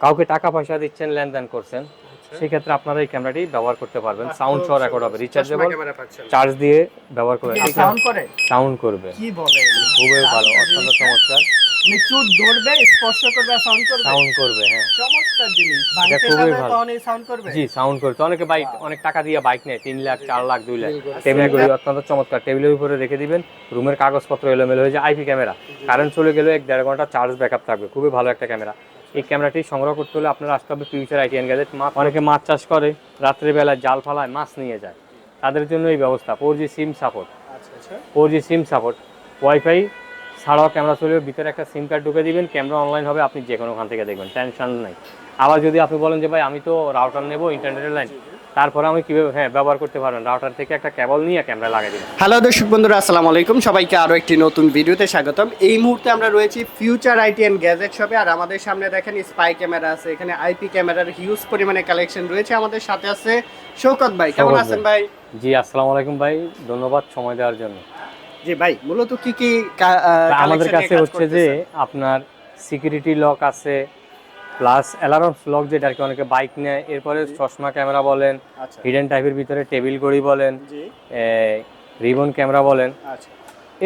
কাউকে টাকা পয়সা দিচ্ছেন লেনদেন করছেন সেক্ষেত্রে আপনারা এই ক্যামেরাটি ব্যবহার করতে পারবেন। সাউন্ড সহ রেকর্ড হবে। রিচার্জেবল চার্জ দিয়ে ব্যবহার করবেন সাউন্ড করে? সাউন্ড করবে। কি বলে খুবই ভালো অত্যন্ত চমৎকার। চুট ধরবে স্পর্শ করবে সাউন্ড করবে? সাউন্ড করবে হ্যাঁ। চমৎকার জিনিস। ভাঙতে খুবই ভালো। সাউন্ড করবে? জি সাউন্ড করতে অনেকে বাইক অনেক টাকা দিয়ে বাইক নেয় তিন লাখ চার লাখ দুই লাখ। বিলকুল। টেবিলগুলি অত্যন্ত চমৎকার। টেবিলের উপরে রেখে দিবেন। রুমের কাগজপত্র এলোমেলো হয়ে যায়। IP camera. কারেন্ট চলে গেলে এক দেড় ঘণ্টা চার্জ ব্যাকআপ থাকবে। খুবই ভালো একটা ক্যামেরা। এই ক্যামেরাটি সংগ্রহ করতে হলে আপনারা আসতে হবে ফিউচার আইটিএন গ্যাজেট মাছ অনেকে মাছ চাষ করে রাত্রেবেলায় জাল ফালায় মাছ নিয়ে যায়। তাদের জন্য এই ব্যবস্থা four G SIM support four G SIM support wifi ছাড়াও ক্যামেরা চলে ভিতরে একটা সিম কার্ড ঢুকে দিবেন ক্যামেরা অনলাইন হবে আপনি যে কোনো ওখান থেকে দেখবেন টেনশন নাই। আবার যদি আপনি বলেন যে ভাই আমি তো রাউটার নেব ইন্টারনেটের লাইন তারপরে আমি কীভাবে হ্যাঁ ব্যবহার করতে পারবেন। রাউটার থেকে একটা কেবল নিয়ে ক্যামেরা লাগিয়ে দিবেন হ্যালো দর্শক বন্ধুরা আসসালামু আলাইকুম। সবাইকে আরও একটি নতুন ভিডিওতে স্বাগতম। এই মুহূর্তে আমরা রয়েছি ফিউচার আইটি এন্ড গ্যাজেট শপে আর আমাদের সামনে দেখেন স্পাই ক্যামেরা আছে এখানে আইপি ক্যামেরার হিউজ পরিমাণে কালেকশন রয়েছে আমাদের সাথে আছে শৌকত ভাই। কেমন আছেন ভাই। জি আসসালামু আলাইকুম ভাই। ধন্যবাদ সময় দেওয়ার জন্য। জি ভাই মূলত কি কি আমাদের কাছে হচ্ছে যে আপনার সিকিউরিটি লক আছে প্লাস অ্যালার্ম লক যেটা আর কি অনেকে বাইক নেয় এরপরে চশমা ক্যামেরা বলেন আচ্ছা। হিডেন টাইপের ভিতরে টেবিল ঘড়ি বলেন রিবন ক্যামেরা বলেন। আচ্ছা।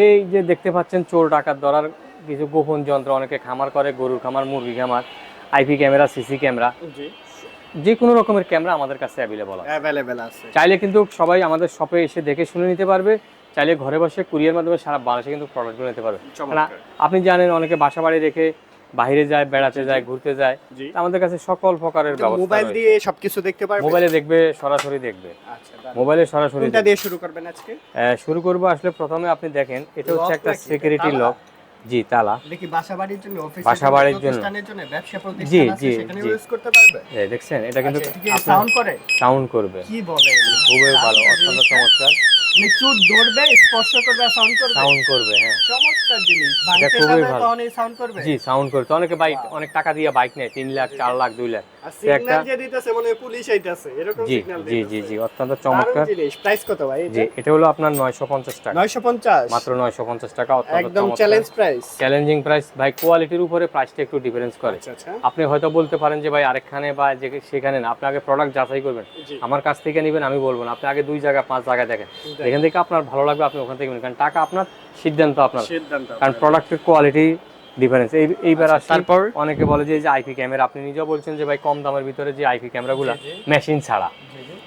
এই যে দেখতে পাচ্ছেন চোর ডাকাত ধরার কিছু গোপন যন্ত্র অনেকে খামার করে গরুর খামার মুরগি খামার আইপি ক্যামেরা সিসি ক্যামেরা যে কোনো রকমের ক্যামেরা আমাদের কাছে অ্যাভেলেবল আছে। চাইলে কিন্তু সবাই আমাদের শপে এসে দেখে শুনে নিতে পারবে চাইলে ঘরে বসে কুরিয়ার মাধ্যমে সারা বাংলাদেশে কিন্তু প্রোডাক্টগুলো নিতে পারবে। আপনি জানেন অনেকে বাসা বাড়ি রেখে বাইরে যায় বেড়াতে যায় ঘুরতে যায় আমাদের কাছে সকল প্রকারের ব্যবস্থা মোবাইল দিয়ে সবকিছু দেখতে পারবেন মোবাইলে দেখবে সরাসরি দেখবে। আচ্ছা মোবাইলে সরাসরি কোনটা দিয়ে শুরু করবেন আজকে? শুরু করব আসলে প্রথমে আপনি দেখেন এটা হচ্ছে একটা সিকিউরিটি লক। জি তালা। দেখি বাসা বাড়ির জন্য অফিস বাসা বাড়ির জন্য। প্রতিষ্ঠানের জন্য ব্যবসা প্রতিষ্ঠান আছে জি, সেখানে ইউজ করতে পারবে? এই দেখছেন? এটা কিন্তু আচ্ছা, সাউন্ড করে? সাউন্ড করবে। কি বলে? খুবই ভালো অত্যন্ত চমৎকার। চুট ধরবে স্পর্শ করবে সাউন্ড করবে। সাউন্ড করবে হ্যাঁ। চমৎকার জিনিস। ভাঙতে খুবই ভালো। তখন সাউন্ড করবে। জি সাউন্ড করবে। তো অনেকে বাইক অনেক টাকা দিয়ে বাইক নেয় তিন লাখ চার লাখ দুই লাখ। একটা- সিগন্যাল যে দিতেছে মনে হয় পুলিশ আইতাছে। এরকম সিগন্যাল জি জি জি অত্যন্ত চমৎকার। জিনিস। প্রাইস কত ভাই জি এটা? হলো আপনার নয়শো পঞ্চাশ টাকা। 950 মাত্র নয়শো পঞ্চাশ টাকা অত্যন্ত একদম চ্যালেঞ্জ প্রাইস চ্যালেঞ্জিং প্রাইস ভাই কোয়ালিটির উপরে প্রাইসটা একটু ডিফারেন্স করে। আচ্ছা আচ্ছা। আপনি হয়তো বলতে পারেন যে ভাই আরেকখানে বা যে সেখানে না আপনি আগে প্রোডাক্ট যাচাই করবেন। আমার কাছ থেকে নেবেন আমি বলব না। আপনি আগে দুই জায়গা পাঁচ জায়গায় দেখেন। দেখেন। এখান থেকে আপনার ভালো লাগবে আপনি ওখান থেকে কারণ টাকা আপনার সিদ্ধান্ত আপনার। সিদ্ধান্ত কারণ প্রোডাক্টের কোয়ালিটি ডিফারেন্স এই এইবার আসি তারপর? অনেকে বলে যে আইপি ক্যামেরা আপনি নিজেও বলছেন যে ভাই কম দামের ভিতরে যে আইপি ক্যামেরাগুলো। মেশিন ছাড়া।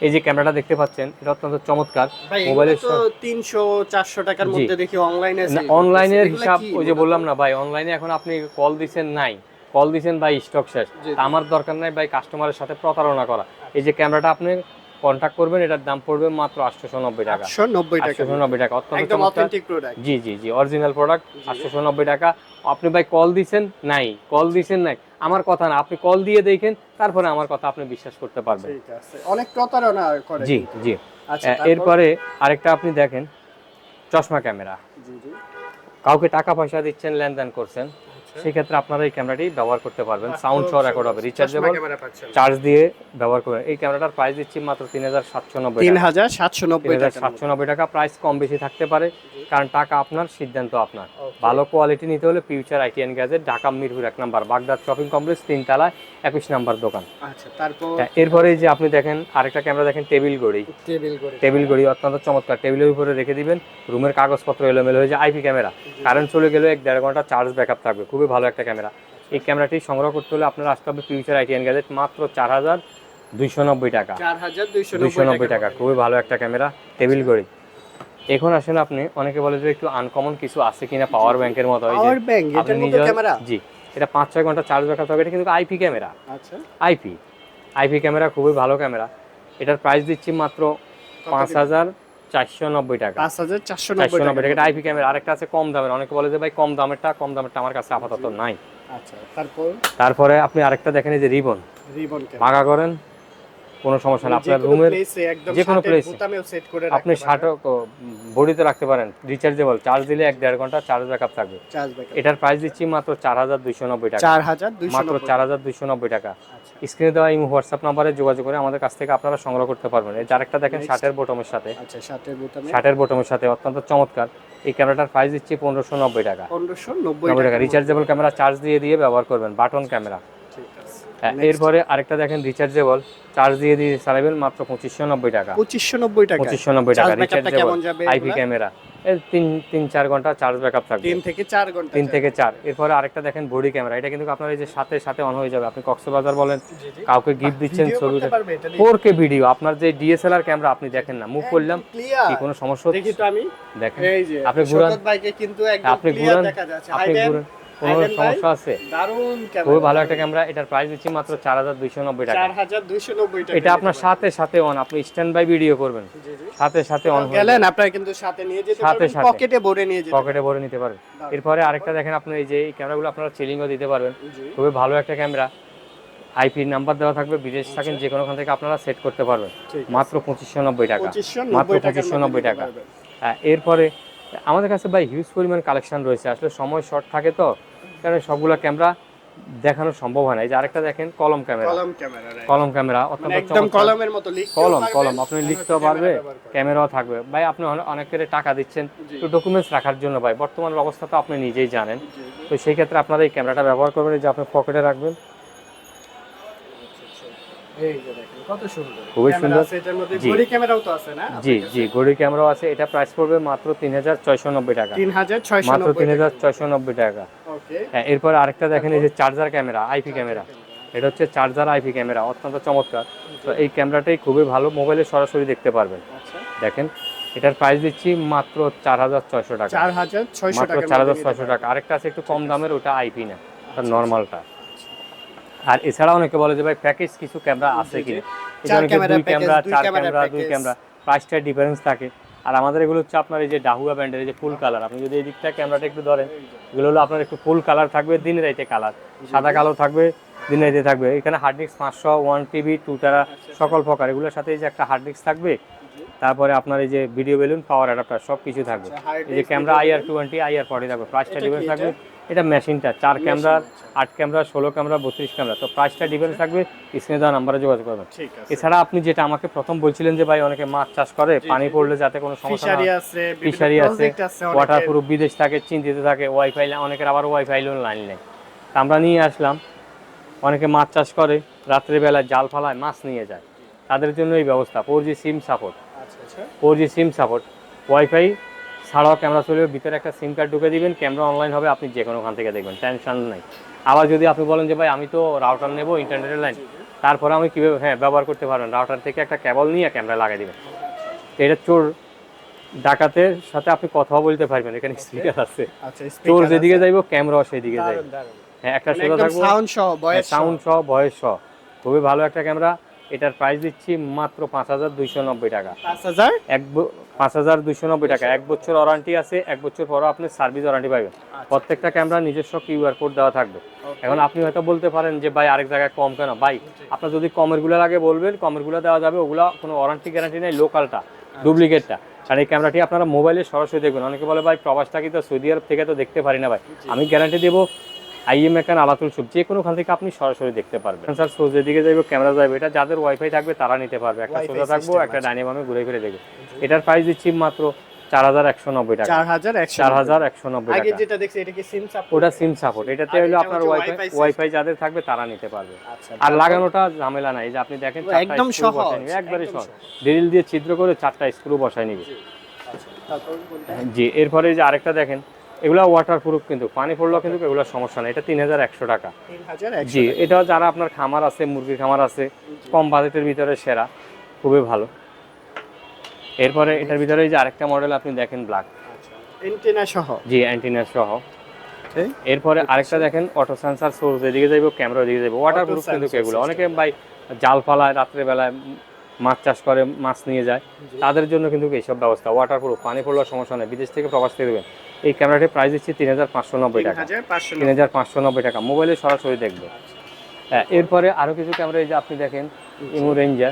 এই যে ক্যামেরাটা দেখতে পাচ্ছেন এটা অত্যন্ত চমৎকার। মোবাইলের তো 300 400 টাকার মধ্যে দেখি অনলাইনে অনলাইনের হিসাব ওই যে বললাম না ভাই অনলাইনে এখন আপনি কল দিছেন নাই। কল দিছেন ভাই স্টক শেষ। আমার দরকার নাই ভাই কাস্টমারের সাথে প্রতারণা করা। এই যে ক্যামেরাটা আপনি কন্ট্যাক্ট করবেন এটার দাম পড়বে মাত্র আটশোশো নব্বই টাকা। 190 টাকা। আটশোশো নব্বই টাকা। অত্যন্ত একদম অথেন্টিক প্রোডাক্ট জি জি জি অরিজিনাল প্রোডাক্ট আটশোশো নব্বই টাকা। আপনি ভাই কল দিছেন? নাই। কল দিছেন নাই? আমার কথা না আপনি কল দিয়ে দেখেন তারপরে আমার কথা আপনি বিশ্বাস করতে পারবেন। ঠিক আছে। অনেক প্রতারণা করে জি জি। আচ্ছা এরপরে আরেকটা আপনি দেখেন চশমা ক্যামেরা। জি জি। কাউকে টাকা পয়সা দিচ্ছেন লেনদেন করছেন সেক্ষেত্রে আপনারা এই ক্যামেরাটি ব্যবহার করতে পারবেন। সাউন্ড সহ রেকর্ড হবে। রিচার্জেবল চার্জ দিয়ে ব্যবহার করবেন। এই ক্যামেরাটার প্রাইস দিচ্ছি মাত্র তিন হাজার সাতশো নব্বই তিন টাকা হাজার সাতশো নব্বই সাতশো নব্বই টাকা। প্রাইস কম বেশি থাকতে পারে কারণ টাকা আপনার সিদ্ধান্ত আপনার। ভালো কোয়ালিটি নিতে হলে future ITN gadget Dhaka Mirpur এক নাম্বার বাগদাদ শপিং কমপ্লেক্স তিনতলায় একুশ নাম্বার দোকান। আচ্ছা তারপর? তা এরপরে যে আপনি দেখেন আরেকটা ক্যামেরা দেখেন টেবিল গড়ি টেবিল গড়ি টেবিল ঘড়ি অত্যন্ত চমৎকার। টেবিলের উপরে রেখে দিবেন রুমের কাগজপত্র এলোমেলো হয়ে যায় আইপি ক্যামেরা কারেন্ট চলে গেলে এক দেড় ঘণ্টা চার্জ ব্যাকআপ থাকবে। খুবই ভালো একটা ক্যামেরা। এই ক্যামেরাটি সংগ্রহ করতে হলে আপনার আসতে হবে ফিউচার আইটিএন গ্যাজেট মাত্র চার হাজার দুইশো নব্বই টাকা। দুইশো নব্বই টাকা। খুবই ভালো একটা ক্যামেরা টেবিল ঘড়ি। এখন আসলে আপনি অনেকে বলে যে একটু আনকমন কিছু আছে কিনা পাওয়ার ব্যাংকের মতো পাওয়ার ব্যাংক আপনি নিজের ক্যামেরা? জি এটা পাঁচ ছয় ঘণ্টা চার্জ ব্যাকআপ থাকবে এটা কিন্তু আইপি ক্যামেরা। আচ্ছা। আইপি আইপি ক্যামেরা খুবই ভালো ক্যামেরা। এটার প্রাইস দিচ্ছি মাত্র পাঁচ হাজার চারশো নব্বই টাকা। পাঁচ হাজার চারশো নব্বই টাকা। আইপি ক্যামেরা আরেকটা আছে কম দামের। অনেকে বলে যে ভাই কম দামেরটা কম দামেরটা আমার কাছে আপাতত নাই। আচ্ছা তারপর? তারপরে আপনি আরেকটা দেখেন এই যে রিবন। রিবন ভাগা করেন। কোনো সমস্যা না আপনার রুমের যে কোনো করে আপনি শার্টও বডিতে রাখতে পারেন। রিচার্জেবল চার্জ দিলে এক দেড় ঘণ্টা চার্জ ব্যাকআপ থাকবে। চার্জ ব্যাকআপ এটার প্রাইস দিচ্ছি মাত্র চার হাজার দুইশো নব্বই টাকা। মাত্র চার হাজার দুইশো নব্বই টাকা। স্ক্রিনে দেওয়া এই হোয়াটসঅ্যাপ নাম্বারে যোগাযোগ করে আমাদের কাছ থেকে আপনারা সংগ্রহ করতে পারবেন। এই যে আরেকটা দেখেন. শার্টের বোটমের সাথে। আচ্ছা শার্টের বোটমের সাথে অত্যন্ত চমৎকার। এই ক্যামেরাটার প্রাইস দিচ্ছি পনেরোশো নব্বই টাকা। পনেরোশো নব্বই টাকা। রিচার্জেবল ক্যামেরা চার্জ দিয়ে দিয়ে ব্যবহার করবেন। বাটন ক্যামেরা এরপরে আরেকটা দেখেন রিচার্জেবল চার্জ দিয়ে দিয়ে চালাবেন মাত্র পঁচিশশো নব্বই টাকা। পঁচিশশো নব্বই টাকা পঁচিশশো নব্বই টাকা রিচার্জেবল আইপি ক্যামেরা তিন তিন চার ঘণ্টা চার্জ ব্যাকআপ থাকবে। তিন থেকে চার ঘণ্টা তিন থেকে চার। এরপরে আরেকটা দেখেন বডি ক্যামেরা এটা কিন্তু আপনার এই যে সাথে সাথে অন হয়ে যাবে। আপনি কক্সবাজার বলেন। কাউকে গিফট দিচ্ছেন ছবি? ফোর কে ভিডিও আপনার যে ডিএসএলআর ক্যামেরা আপনি দেখেন না। মুভ করলাম কি কোনো সমস্যা দেখি হচ্ছে তো আমি। দেখেন। আপনি ঘুরান। আপনি ঘুরান। আপনি ঘুরান। কোনো সমস্যা আছে? দারুণ খুবই ভালো একটা ক্যামেরা এটার প্রাইস দিচ্ছি মাত্র চার হাজার দুইশো নব্বই টাকা। এটা আপনার সাথে সাথে অন আপনি স্ট্যান্ড বাই ভিডিও করবেন। সাথে সাথে অন গেলেন আপনার কিন্তু সাথে নিয়ে যেতে পারবেন। পকেটে ভরে নিয়ে যেতে পকেটে ভরে নিতে পারবেন। এরপরে আরেকটা দেখেন আপনি এই যে এই ক্যামেরাগুলো আপনারা চিলিংও দিতে পারবেন। খুবই ভালো একটা ক্যামেরা আইপি নাম্বার দেওয়া থাকবে বিদেশ থাকেন যে কোনোখান থেকে আপনারা সেট করতে পারবেন। মাত্র পঁচিশশো নব্বই টাকা। মাত্র পঁচিশশো নব্বই টাকা। হ্যাঁ, এরপরে আমাদের কাছে ভাই হিউজ পরিমাণ কালেকশন রয়েছে। আসলে সময় শর্ট থাকে তো কারণ সবগুলো ক্যামেরা দেখানো সম্ভব হয় না। এই যে আরেকটা দেখেন কলম ক্যামেরা কলম ক্যামেরা কলম ক্যামেরা মানে অত্যন্ত একদম কলমের মতো কলম কলম আপনি লিখতেও পারবে। ক্যামেরাও থাকবে। ভাই আপনি অনে- অনেকের টাকা দিচ্ছেন। একটু ডকুমেন্টস রাখার জন্য ভাই বর্তমান অবস্থা তো আপনি নিজেই জানেন। তো সেই ক্ষেত্রে আপনারা এই ক্যামেরাটা ব্যবহার করবেন এই যে আপনি পকেটে রাখবেন। এই যে দেখেন, কত সুন্দর। খুবই ক্যামেরা সুন্দর। আছে, এটার মধ্যে। জি। ঘড়ি ক্যামেরাও তো আছে না? জি জি ঘড়ি ক্যামেরাও আছে। এটা প্রাইস পড়বে মাত্র তিন হাজার ছয়শো নব্বই টাকা। তিন হাজার ছয়শো মাত্র তিন হাজার ছয়শো নব্বই টাকা। হ্যাঁ এরপর আরেকটা দেখেন এই যে চার্জার ক্যামেরা আইপি ক্যামেরা। এটা হচ্ছে চার্জার আইপি ক্যামেরা অত্যন্ত চমৎকার। তো এই ক্যামেরাটাই খুবই ভালো মোবাইলে সরাসরি দেখতে পারবেন। আচ্ছা। দেখেন এটার প্রাইস দিচ্ছি মাত্র চার হাজার ছয়শো টাকা। চার হাজার ছয়শো মাত্র টাকা চার হাজার ছয়শো টাকা। আরেকটা আছে একটু কম দামের ওটা আইপি না। নর্মালটা আর এছাড়া অনেকে বলে যে ভাই প্যাকেজ কিছু ক্যামেরা আছে কি দুই ক্যামেরা চার ক্যামেরা দুই ক্যামেরা প্রাইসটার ডিফারেন্স থাকে। আর আমাদের এগুলো হচ্ছে আপনার এই যে ডাহুয়া ব্যান্ডের এই যে ফুল কালার আপনি যদি এই দিকটা ক্যামেরাটা একটু ধরেন এগুলো হলো আপনার একটু ফুল কালার থাকবে দিন রাইতে কালার সাদা কালো থাকবে দিন রাইতে থাকবে। এখানে হার্ড ডিস্ক পাঁচশো ওয়ান টিবি টু টারা সকল প্রকার। এগুলোর সাথে এই যে একটা হার্ড ডিস্ক থাকবে তারপরে আপনার এই যে ভিডিও বেলুন পাওয়ার অ্যাডাপ্টার সব কিছু থাকবে। আচ্ছা, এই যে camera IR twenty IR forty থাকবে। প্রাইসটা ডিফারেন্স? থাকবে। এটা মেশিনটা চার ক্যামেরা আট ক্যামেরা ষোলো ক্যামেরা বত্রিশ ক্যামেরা তো প্রাইসটা ডিফারেন্স থাকবে স্ক্রিনে দেওয়া নাম্বারে যোগাযোগ করবেন। এছাড়া আপনি যেটা আমাকে প্রথম বলছিলেন যে ভাই অনেকে মাছ চাষ করে পানি পড়লে যাতে কোনো সমস্যা ফিশারি আছে। ওয়াটার প্রুফ বিদেশ থাকে চিন্তিত থাকে ওয়াইফাই অনেকের আবার ওয়াইফাই লাইন নেই। তা আমরা নিয়ে আসলাম। অনেকে মাছ চাষ করে রাত্রেবেলায় জাল ফালায় মাছ নিয়ে যায়। তাদের জন্য এই ব্যবস্থা ফোর জি সিম সাপোর্ট আচ্ছা আচ্ছা। Four G SIM support wifi ছাড়াও ক্যামেরা চলবে ভিতরে একটা সিম কার্ড ঢুকে দিবেন ক্যামেরা অনলাইন হবে আপনি যে কোনোখান থেকে দেখবেন টেনশন নাই। আবার যদি আপনি বলেন যে ভাই আমি তো রাউটার নেব ইন্টারনেটের লাইন তারপরে আমি কীভাবে হ্যাঁ ব্যবহার করতে পারবেন রাউটার থেকে একটা কেবল নিয়ে ক্যামেরা লাগিয়ে দিবেন। এটা চোর ডাকাতের সাথে আপনি কথা বলতে পারবেন এখানে স্পিকার আছে। আচ্ছা চোর যেদিকে। যাইবো ক্যামেরাও সেদিকে যাইবে। হ্যাঁ একটা মানে সোজা থাকব সাউন্ড সাউন্ড সহ ভয়েস সহ। খুবই ভালো একটা ক্যামেরা। এটার প্রাইস দিচ্ছি মাত্র পাঁচ হাজার দুইশো নব্বই টাকা। পাঁচ হাজার? এক পাঁচ হাজার দুইশো নব্বই টাকা। এক বছর ওয়ারান্টি আছে এক বছর পরও আপনি সার্ভিস ওয়ারান্টি পাবেন প্রত্যেকটা ক্যামেরা নিজস্ব কিউআর কোড দেওয়া থাকবে। এখন আপনি হয়তো বলতে পারেন যে ভাই আরেক জায়গায় কম কেন? ভাই আপনার যদি কমেরগুলো লাগে বলবেন কমেরগুলো দেওয়া যাবে ওগুলো কোনো ওয়ারান্টি গ্যারান্টি নেই লোকালটা ডুপ্লিকেটটা কারণ এই ক্যামেরাটি আপনারা মোবাইলে সরাসরি দেখবেন। অনেকে বলে ভাই প্রবাসটা কি তো সৌদি আরব থেকে তো দেখতে পারি না ভাই। আমি গ্যারান্টি দেবো আইএম একান আলাতুল সুপ যে কোনোখান থেকে আপনি সরাসরি দেখতে পারবেন। স্যার সোজের দিকে যাইবে ক্যামেরা যাবে এটা যাদের ওয়াইফাই থাকবে তারা নিতে পারবে। একটা সোজা থাকব একটা আছে। ডাইনিমামে ঘুরে ঘুরে দেখবে। এটার প্রাইস দিচ্ছি মাত্র চার হাজার একশো নব্বই টাকা। চার হাজার একশো চার হাজার একশো নব্বই টাকা। যেটা দেখছি এটা কি সিম সাপোর্ট ওটা সিম সাপোর্ট এটাতে হলো আপনার ওয়াইফাই ওয়াইফাই যাদের থাকবে তারা নিতে পারবে। আচ্ছা আর লাগানোটা ঝামেলা নাই। যে আপনি দেখেন একদম সহজ, একবারে একদম সহজ। ড্রিল দিয়ে ছিদ্র করে চারটা স্ক্রু বসায় নিবে। আচ্ছা? জি এরপরে এই যে আরেকটা দেখেন এগুলো ওয়াটার প্রুফ কিন্তু পানি পড়লেও কিন্তু এগুলো সমস্যা নেই। এটা তিন হাজার একশো টাকা। জি এটাও যারা আপনার খামার আছে মুরগির খামার আছে কম বাজেটের ভিতরে সেরা খুবই ভালো। এরপরে এটার ভিতরে এই যে আরেকটা মডেল আপনি দেখেন ব্ল্যাক এন্টেনা সহ। জি অ্যান্টিনা সহ. এরপরে আরেকটা দেখেন অটো সেন্সার সোর্স এদিকে যাইবো ক্যামেরা এদিকে যাইবো। ওয়াটার প্রুফ কিন্তু এগুলো। অনেকে ভাই জাল ফালায় রাত্রেবেলায় মাছ চাষ করে মাছ নিয়ে যায়। তাদের জন্য কিন্তু এইসব ব্যবস্থা। ওয়াটার প্রুফ পানি পড়লেও সমস্যা নেই। বিদেশ থেকে প্রবাস থেকে দেবেন। এই ক্যামেরাটির প্রাইস দিচ্ছি তিন হাজার পাঁচশো নব্বই টাকা। তিন হাজার পাঁচশো নব্বই। টাকা। মোবাইলে সরাসরি দেখবে। হ্যাঁ এরপরে আরও কিছু ক্যামেরা এই যে আপনি দেখেন ইমো রেঞ্জার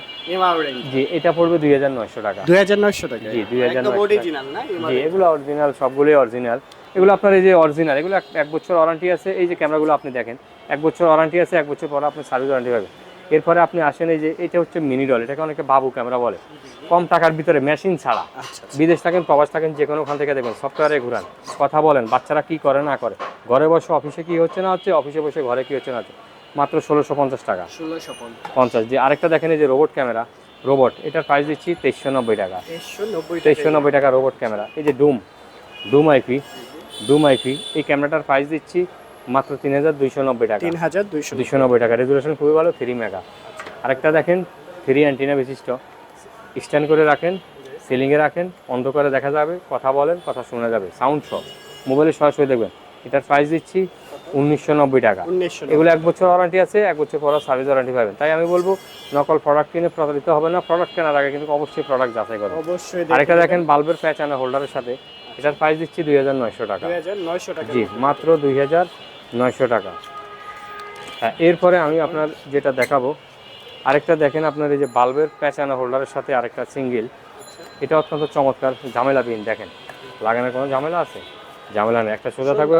জি এটা পড়বে দুই হাজার নয়শো টাকা। দুই হাজার নয়শো টাকা। জি, 2900 একদম টাকা। অরিজিনাল না? MR জি এগুলো অরিজিনাল সবগুলোই অরিজিনাল এগুলো আপনার এই যে অরিজিনাল এগুলো এক- এক বছর ওয়ারান্টি আছে। এই যে ক্যামেরাগুলো আপনি দেখেন এক বছর ওয়ারান্টি আছে এক বছর পর আপনি সার্ভিস ওয়ারান্টি পাবেন। এরপরে আপনি আসেন এই যে এটা হচ্ছে মিনি ডল এটাকে অনেকে বাবু ক্যামেরা বলে। কম টাকার ভিতরে মেশিন ছাড়া। আচ্ছা বিদেশ থাকেন প্রবাস থাকেন যে কোনো ওখান থেকে দেখবেন সফটওয়্যারে ঘুরান কথা বলেন বাচ্চারা কি করে না করে। ঘরে বসে অফিসে কি হচ্ছে না হচ্ছে অফিসে বসে ঘরে কি হচ্ছে না হচ্ছে। মাত্র ষোলোশো পঞ্চাশ টাকা। ষোলোশো পঞ্চাশ। যে আরেকটা দেখেন এই যে রোবট ক্যামেরা রোবট এটার প্রাইস দিচ্ছি তেইশশো নব্বই টাকা। তেইশশো নব্বই টাকা। রোবট ক্যামেরা এই যে ডুম ডুম আইপি ডুম আইপি এই ক্যামেরাটার প্রাইস দিচ্ছি মাত্র তিন হাজার দুইশো নব্বই টাকা। তিন হাজার দুইশো দুইশো নব্বই টাকা। রেজুলেশন খুবই ভালো থ্রি মেগা আরেকটা দেখেন থ্রি অ্যান্টিনা বিশিষ্ট। স্ট্যান্ড করে রাখেন সিলিংয়ে রাখেন অন্ধকারে দেখা যাবে কথা বলেন কথা শোনা যাবে সাউন্ড সহ মোবাইলে সরাসরি দেখবেন এটার প্রাইস দিচ্ছি উনিশশো নব্বই টাকা। এগুলো এক বছর ওয়ারেন্টি আছে এক বছর পর সার্ভিস ওয়ারেন্টি পাবেন। তাই আমি বলব নকল প্রোডাক্ট কিনে প্রতারিত হবে না। প্রোডাক্ট কেনার আগে কিন্তু অবশ্যই প্রোডাক্ট যাচাই করবেন। অবশ্যই আরেকটা দেখেন বাল্বের প্যাচ আনা হোল্ডারের সাথে। এটার প্রাইস দিচ্ছি দুই হাজার নয়শো টাকা। দুই হাজার নয়শো টাকা। জি মাত্র দুই হাজার নয়শো টাকা। হ্যাঁ এরপরে আমি আপনার যেটা দেখাবো আরেকটা দেখেন আপনার এই যে বাল্বের প্যাচানা হোল্ডারের সাথে আরেকটা সিঙ্গেল। এটা অত্যন্ত চমৎকার ঝামেলাবিহীন দেখেন। লাগানোর কোনো ঝামেলা আছে? ঝামেলা নেই একটা সোজা থাকবে।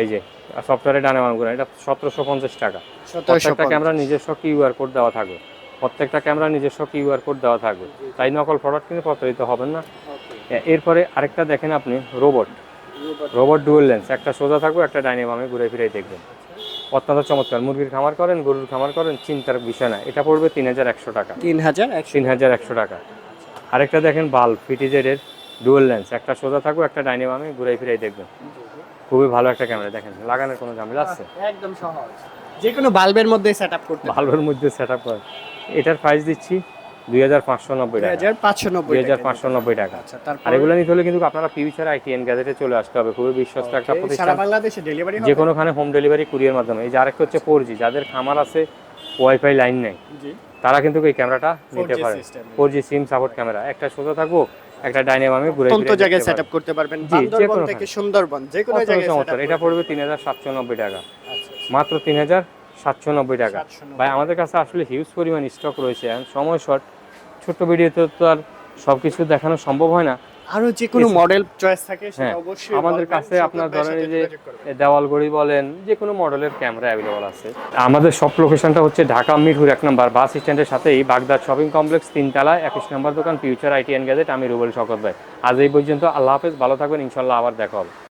এই যে সফটওয়্যারে ডানে মানগুলো এটা সতেরোশো পঞ্চাশ টাকা। প্রত্যেকটা ক্যামেরা নিজস্ব কিউআর কোড দেওয়া থাকবে। প্রত্যেকটা ক্যামেরা নিজস্ব কিউআর কোড দেওয়া থাকবে। তাই নকল প্রোডাক্ট কিন্তু প্রতারিত হবেন না। এরপরে আরেকটা দেখেন আপনি রোবট রোবট ডুয়েল লেন্স একটা সোজা থাকবে একটা ডাইনে বামে ঘুরে ফিরে দেখবেন অত্যন্ত চমৎকার মুরগির খামার করেন গরুর খামার করেন চিন্তার বিষয় না। এটা পড়বে তিন হাজার একশো টাকা। তিন হাজার তিন হাজার একশো টাকা। আরেকটা দেখেন বাল্ব ফিটিজেডের ডুয়েল লেন্স একটা সোজা থাকবে একটা ডাইনে বামে ঘুরে ফিরে দেখবেন খুবই ভালো একটা ক্যামেরা দেখেন লাগানোর কোনো ঝামেলা আছে? একদম সহজ। যে কোনো বাল্বের মধ্যে সেট আপ করতে ভালোর মধ্যে সেট আপ করেন এটার প্রাইস দিচ্ছি দুই হাজার পাঁচশো নব্বই টাকা। হাজার পাঁচশো নব্বই দুই হাজার পাঁচশো নব্বই টাকা আচ্ছা। আর এগুলো নিতে হলে কিন্তু আপনারা ফিউচার আইটিএন গ্যাজেটে চলে আসতে হবে। খুবই বিশ্বস্ত একটা প্রতিষ্ঠান। যে কোনোখানে হোম ডেলিভারি কুরিয়ার মাধ্যমে। এই যে আরেকটা হচ্ছে ফোর জি যাদের খামার আছে ওয়াইফাই লাইন নেই তারা কিন্তু এই ক্যামেরাটা নিতে পারে। Four G SIM support camera. একটা সোজা থাকব একটা ডাইনামামে ঘুরে অত্যন্ত জায়গায় দেখতে সেট আপ করতে পারবেন। বান্দরবন থেকে সুন্দরবন যে কোনো জায়গায় এটা পড়বে তিন হাজার সাতশো নব্বই টাকা। মাত্র তিন হাজার সাতশো নব্বই টাকা। ভাই আমাদের কাছে আসলে হিউজ পরিমাণ স্টক রয়েছে সময় শর্ট ছোট্ট ভিডিওতে তো আর সব কিছু দেখানো সম্ভব হয় না। আরও যে কোনো মডেল চয়েস থাকে সেটা হ্যাঁ অবশ্যই আমাদের কাছে আপনার ধরেন এই যে দেওয়াল ঘড়ি বলেন যে কোনো মডেলের ক্যামেরা অ্যাভেলেবল আছে। আমাদের সব লোকেশনটা হচ্ছে ঢাকা মিরপুর এক নম্বর বাস স্ট্যান্ডের সাথেই বাগদাদ শপিং কমপ্লেক্স তিনতলা একুশ নম্বর দোকান ফিউচার আইটি এন্ড গ্যাজেট আমি রুবেল শকত ভাই। আজ এই পর্যন্ত আল্লাহ হাফেজ ভালো থাকবেন ইনশাল্লাহ আবার দেখা হবে।